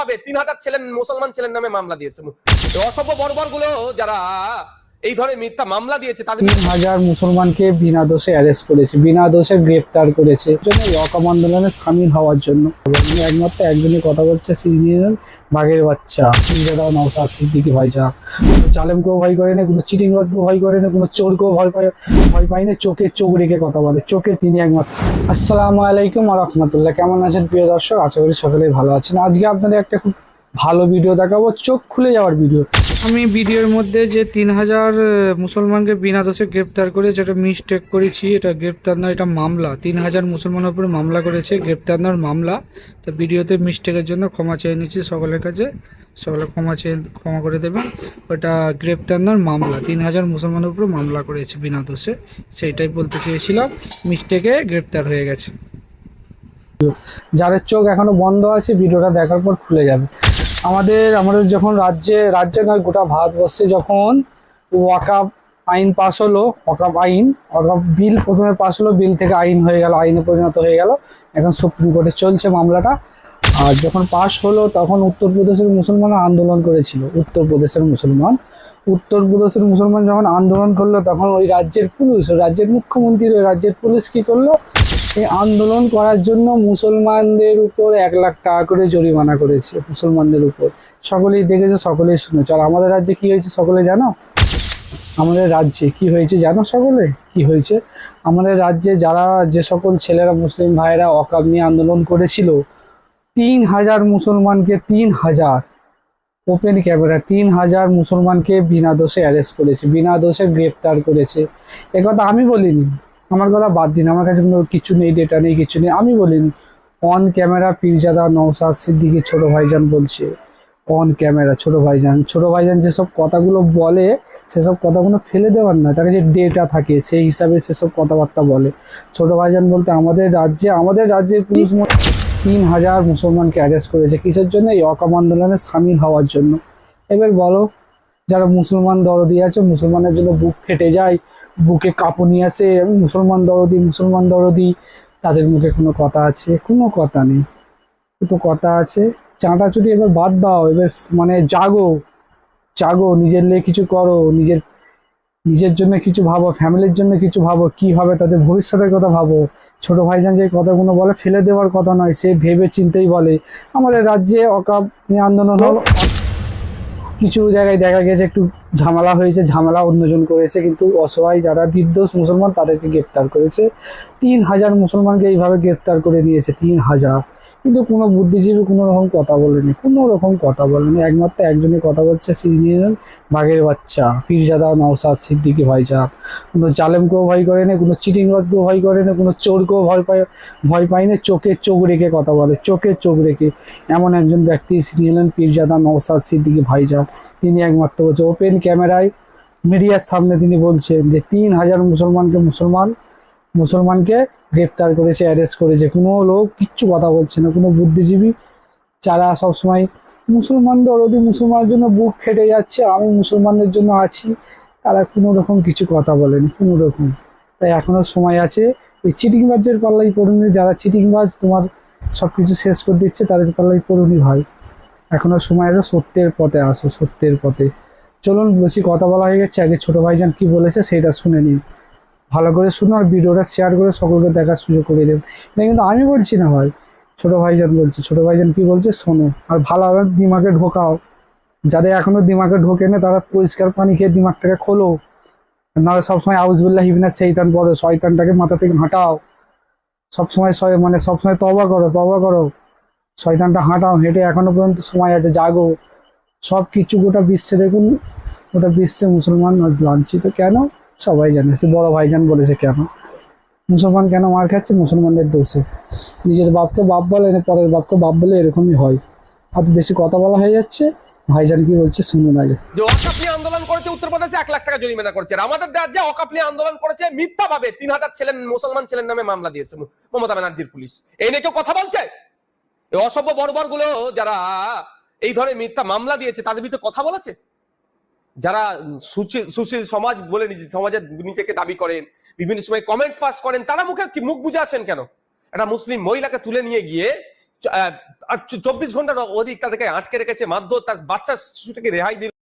হবে। তিন হাজার ছেলে মুসলমান ছেলের নামে মামলা দিয়েছে। অসভ্য বর্বরগুলো যারা এই ধরনের মিথ্যা মামলা দিয়েছে তাদের তিন হাজার মুসলমানকে বিনা দোষে অ্যারেস্ট করেছে, বিনা দোষে গ্রেপ্তার করেছে। জন্য ওয়াকাম আন্দোলনে সামিল হওয়ার জন্য। একমাত্র একজনই কথা বলছে সিনিয়র বাঘের বাচ্চা। নিজেরাও নওসাদ সিদ্দিকি ভাইজা চালেমকেও ভয় করে না, কোনো চিটিং চিটিংবাজকেও ভয় করে না, কোনো চোরকেও ভয় পায় ভয় পায় না, চোখে চোখ রেখে কথা বলে। চোখে তিনি একমাত্র। আসসালামু আলাইকুম রহমতুল্লাহ। কেমন আছেন প্রিয় দর্শক? আশা করি সকলেই ভালো আছেন। আজকে আপনাদের একটা খুব ভালো ভিডিও দেখাবো চোখ খুলে যাওয়ার ভিডিও আমি ভিডিওর মধ্যে যে তিন হাজার মুসলমানকে বিনা দোষে গ্রেপ্তার করে যেটা মিসটেক করেছি এটা গ্রেপ্তার না এটা মামলা। তিন হাজার মুসলমানের উপরে মামলা করেছে গ্রেপ্তার নার মামলা। তো ভিডিওতে মিসটেকের জন্য ক্ষমা চেয়ে নিচ্ছি সকলের কাছে সকলে ক্ষমা চেয়ে ক্ষমা করে দেবেন। ওটা গ্রেপ্তার নার মামলা। তিন হাজার মুসলমানের উপরে মামলা করেছে বিনা দোষে সেইটাই বলতে চেয়েছিলাম মিস্টেকে গ্রেপ্তার হয়ে গেছে। যাদের চোখ এখনও বন্ধ আছে ভিডিওটা দেখার পর খুলে যাবে। আমাদের আমাদের যখন রাজ্যে রাজ্যে নয়, গোটা ভারতবর্ষে যখন ওয়াকাপ আইন পাস হলো, ওয়াকাপ আইন, ওয়াকাপ বিল প্রথমে পাস হলো, বিল থেকে আইন হয়ে গেল, আইনে পরিণত হয়ে গেল। এখন সুপ্রিম কোর্টে চলছে মামলাটা। আর যখন পাশ হলো, তখন উত্তরপ্রদেশের মুসলমান আন্দোলন করেছিল, উত্তরপ্রদেশের মুসলমান। উত্তরপ্রদেশের মুসলমান যখন আন্দোলন করল, তখন ওই রাজ্যের পুলিশ, ওই রাজ্যের মুখ্যমন্ত্রী, ওই রাজ্যের পুলিশ কি করল? এই আন্দোলন করার জন্য মুসলমানদের উপর এক লাখ টাকা করে জরিমানা করেছে, মুসলমানদের উপর। সকলেই দেখেছে, সকলেই শুনেছে। আর আমাদের রাজ্যে কি হয়েছে সকলে জানো? আমাদের রাজ্যে কি হয়েছে জানো সকলে? কি হয়েছে? আমাদের রাজ্যে যারা যে সকল ছেলেরা, মুসলিম ভাইয়েরা অকাব নিয়ে আন্দোলন করেছিল, তিন হাজার মুসলমানকে তিন হাজার ওপেন ক্যামেরা তিন হাজার মুসলমানকে বিনা দোষে অ্যারেস্ট করেছে, বিনা দোষে গ্রেপ্তার করেছে। একথা আমি বলিনি। আমার কথা বাদ দিন, আমার কাছে কোনো কিছু নেই ডেটা নেই, কিছু নেই। আমি বলিনি অন ক্যামেরা পীরজাদা নৌসাদ সিদ্দিকি ছোট ভাইজান বলছে অন ক্যামেরা ছোট ভাইজান ছোট ভাইজান যেসব কথাগুলো বলে, সেসব কথাগুলো ফেলে দেওয়ার না তার কাছে ডেটা থাকে, সেই হিসাবে সেসব কথাবার্তা বলে। ছোট ভাইজান বলতে আমাদের রাজ্যে, আমাদের রাজ্যের পুলিশ তিন হাজার মুসলমানকে অ্যারেস্ট করেছে। কিসের জন্য? এই অকাম আন্দোলনে সামিল হওয়ার জন্য। এবার বলো, যারা মুসলমান দরদি আছে, মুসলমানের জন্য বুক ফেটে যায় বুকে কাঁপুনি আছে মুসলমান দরদি মুসলমান দরদি, তাদের মুখে কোনো কথা আছে? কোনো কথা নেই। তো কথা আছে চাঁটাচুটি এবার বাদ দাও, এবার মানে জাগো জাগো, নিজের লিয়ে কিছু করো, নিজের নিজের জন্য কিছু ভাবো, ফ্যামিলির জন্য কিছু ভাবো, কি হবে তাদের ভবিষ্যতের কথা ভাবো। ছোট ভাইজান যে কথাগুলো বলে, ফেলে দেওয়ার কথা নয়, সে ভেবে চিন্তেই বলে। আমাদের রাজ্যে অকাপ নিয়ে আন্দোলন হলো। কিছু জায়গায় দেখা গেছে একটু ঝামেলা হয়েছে, ঝামেলা অন্যজন করেছে, কিন্তু অসহায় যারা নির্দোষ মুসলমান তাদেরকে গ্রেপ্তার করেছে। তিন হাজার মুসলমানকে এইভাবে গ্রেপ্তার করে নিয়েছে তিন হাজার। কিন্তু কোনো বুদ্ধিজীবী কোনো রকম কথা বলেনি, কোনো রকম কথা বলেনি। একমাত্র একজনে কথা বলছে সিনিয়র বাঘের বাচ্চা, পীরজাদা নওসাদ সিদ্দিকি ভাইজা কোনো জালেমকেও ভয় করে না কোনো চিটিংবাজকেও ভয় করে না কোনো চোরকেও ভয় পায় ভয় পায় না চোখে চোখ রেখে কথা বলে, চোখে চোখ রেখে। এমন একজন ব্যক্তি তিনি হলেন পীরজাদা নওসাদ সিদ্দিকি ভাইজা তিনি একমাত্র বলছে ওপেন ক্যামেরায় মিডিয়ার সামনে তিনি বলছেন যে, তিন হাজার মুসলমানকে মুসলমান, মুসলমানকে গ্রেপ্তার করেছে অ্যারেস্ট করেছে। কোনো লোক কিচ্ছু কথা বলছে না। কোনো বুদ্ধিজীবী যারা সবসময় মুসলমানদের অরদি মুসলমানের জন্য বুক ফেটে যাচ্ছে, আমি মুসলমানদের জন্য আছি। তারা কোনো রকম কিছু কথা বলেনি, কোনো রকম। তাই এখনও সময় আছে। এই চিটিংবাজের পাল্লাই পড়ুনি যারা চিটিংবাজ তোমার সব কিছু শেষ করে দিচ্ছে, তাদের পাল্লাই পড়ুনি ভাই। এখনও সময় আছে, সত্যের পথে আসো, সত্যের পথে। চলুন, বেশি কথা বলা হয়ে গেছে। আগে ছোট ভাইজান কি বলেছে, সেটা শুনে নিন। ভালো করে শুনুন আর ভিডিওটা শেয়ার করে সকলকে দেখার সুযোগ করে দেবেন এটা কিন্তু আমি বলছি না ভাই, ছোটো ভাইজান বলছে। ছোটো ভাইজান কি বলছে? শোনো, আর ভালোভাবে দিমাগে ঢোকাও। যাদের এখনও দিমাগে ঢোকে না, তারা পরিষ্কার পানি খেয়ে দিমাগটাকে খোলো। নাহলে সবসময় আউজবুল্লাহ হিবিনা সেইতান পড়ো, শয়তানটাকে মাথা থেকে হাঁটাও। সবসময় মানে সবসময় তবা করো তবা করো। শয়তানটা হাঁটাও, হেঁটে এখনও পর্যন্ত সময় আছে, জাগো। সব কিছু গোটা বিশ্বে দেখুন, গোটা বিশ্বে মুসলমান লাঞ্ছিত। কেন? সবাই জানে। বড় ভাইজান বলেছে কেন? মুসলমান কেন মার খাচ্ছে? মুসলমানদের দোষে নিজের বাপকে বাপ বলে পরের বাপকে বাপ বলে এরকমই হয়। আর বেশি কথা বলা হয়ে যাচ্ছে। ভাইজান কি বলছে শুনুন আগে। যে অকাপ নিয়ে আন্দোলন করেছে, উত্তরপ্রদেশে এক লাখ টাকা জরিমানা করেছে। আমাদের রাজ্যে অকাপ নিয়ে আন্দোলন করেছে মিথ্যা ভাবে তিন হাজার ছেলের মুসলমান ছেলের নামে মামলা দিয়েছে মমতা ব্যানার্জির পুলিশ। এই নিয়ে কেউ কথা বলছে? অসভ্য বর্বরগুলো যারা এই ধরনের মিথ্যা মামলা দিয়েছে, তাদের ভিতরে কথা বলেছে? যারা সুশীল সমাজ বলে সমাজের নিজেকে দাবি করেন, বিভিন্ন সময় কমেন্ট পাস করেন, তারা মুখে মুখ বুঝে আছেন কেন? একটা মুসলিম মহিলাকে তুলে নিয়ে গিয়ে আর চব্বিশ ঘণ্টার অধিক তাদেরকে আটকে রেখেছে মাধ্য তার বাচ্চা শিশুটাকে রেহাই দিল।